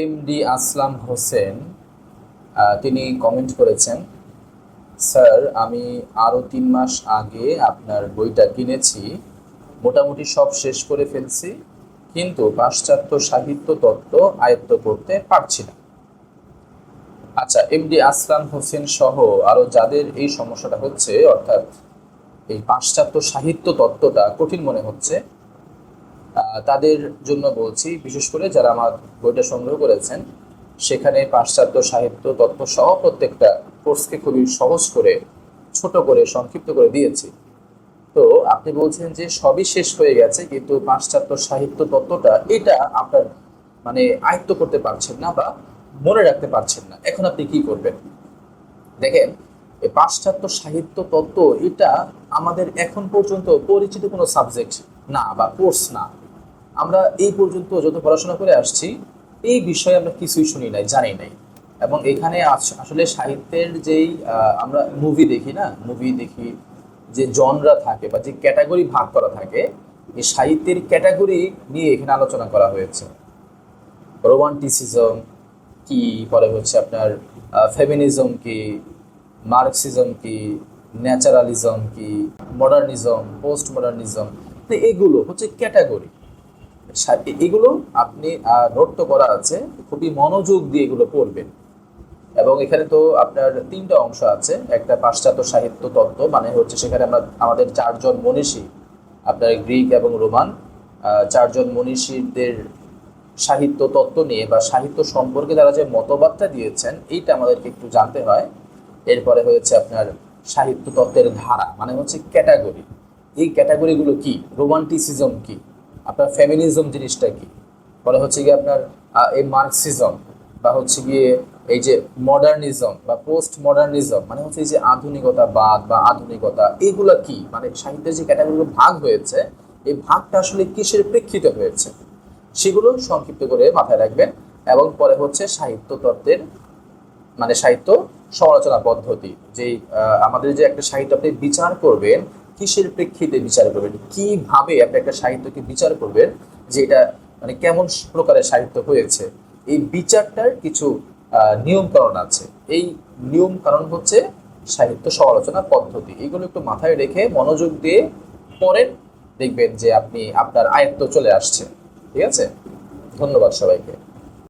M D আসলাম হোসেন তিনি comment করেছেন, sir, আমি আরও তিন মাস আগে আপনার বইটা কিনেছি, মোটামুটি সব শেষ করে ফেলছি, কিন্তু পাশ্চাত্য সাহিত্য তত্ত্ব আয়ত্ত করতে পারছি না। আচ্ছা এমডি আসলাম হোসেন সহ আরও যাদের এই সমস্যাটা হচ্ছে, অর্থাৎ এই পাশ্চাত্য সাহিত্য তত্ত্বটা কঠিন মনে হচ্ছে তাদের জন্য বলছি, বিশেষ করে যারা আমার বইটা সংগ্রহ করেছেন, সেখানে পাশ্চাত্য সাহিত্য তত্ত্ব সহ প্রত্যেকটা কোর্সকে খুবই সহজ করে, ছোট করে, সংক্ষিপ্ত করে দিয়েছি। তো আপনি বলছেন যে সবই শেষ হয়ে গেছে, কিন্তু পাশ্চাত্য সাহিত্য তত্ত্বটা এটা আপনার মানে আয়ত্ত করতে পারছেন না বা মনে রাখতে পারছেন না। এখন আপনি কি করবেন? দেখেন পাশ্চাত্য সাহিত্য তত্ত্ব এটা আমাদের এখন পর্যন্ত পরিচিত কোনো সাবজেক্ট না বা কোর্স না। আমরা এই পর্যন্ত যত পড়াশোনা করে আসছি, এই বিষয়ে আমরা কিছুই শুনি নাই, জানি নাই। এবং এখানে আস- আসলে সাহিত্যের যেই আমরা মুভি দেখি না? মুভি দেখি যে জনরা থাকে বা যে ক্যাটাগরি ভাগ করা থাকে, এই সাহিত্যের ক্যাটাগরি নিয়ে এখানে আলোচনা করা হয়েছে। রোমান্টিসিজম কি, পরে হচ্ছে আপনার ফেমিনিজম কি মার্কসিজম কি ন্যাচারালিজম কি মডার্নিজম পোস্ট মডার্নিজম তো এগুলো হচ্ছে ক্যাটাগরি এগুলো আপনি নোট তো করা আছে, খুবই মনোযোগ দিয়ে এগুলো পড়বেন। এবং এখানে তো আপনার তিনটা অংশ আছে, একটা পাশ্চাত্য সাহিত্য তত্ত্ব মানে হচ্ছে সেখানে আমরা, আমাদের চারজন মনীষী, আপনার গ্রিক এবং রোমান চারজন মনীষীদের সাহিত্য তত্ত্ব নিয়ে বা সাহিত্য সম্পর্কে তারা যে মতবাদটা দিয়েছেন, এইটা আমাদেরকে একটু জানতে হয়। এরপরে হয়েছে আপনার সাহিত্য তত্ত্বের ধারা মানে হচ্ছে ক্যাটাগরি। এই ক্যাটাগরিগুলো কি? রোমান্টিসিজম কি? আপনার ফ্যামিলিজম জিনিসটা কি? পরে হচ্ছে গিয়ে আপনার এই মার্কসিজম বা হচ্ছে গিয়ে এই যে মডার্নিজম বা পোস্ট মডার্নিজম মানে হচ্ছে এই যে আধুনিকতা বাদ বা আধুনিকতা, এগুলা কি? মানে সাহিত্যের যে ক্যাটাগরিগুলো ভাগ হয়েছে, এই ভাগটা আসলে কিসের প্রেক্ষিতে হয়েছে? সেগুলো সংক্ষিপ্ত করে মাথায় রাখবেন এবং পরে হচ্ছে সাহিত্য তত্ত্বের মানে সাহিত্য সমালোচনা পদ্ধতি যে আমাদের যে একটা সাহিত্য আপনি বিচার করবেন কিসের প্রেক্ষিতে বিচার করবেন? কীভাবে আপনি একটা সাহিত্যকে বিচার করবেন যে এটা মানে কেমন প্রকারের সাহিত্য হয়েছে? এই বিচারটার কিছু নিয়ম কারণ আছে। এই নিয়ম কারণ হচ্ছে সাহিত্য সমালোচনা পদ্ধতি। এগুলো একটু মাথায় রেখে মনোযোগ দিয়ে পড়েন, দেখবেন যে আপনি আপনার আয়ত্ত চলে আসছে। ঠিক আছে? ধন্যবাদ সবাইকে।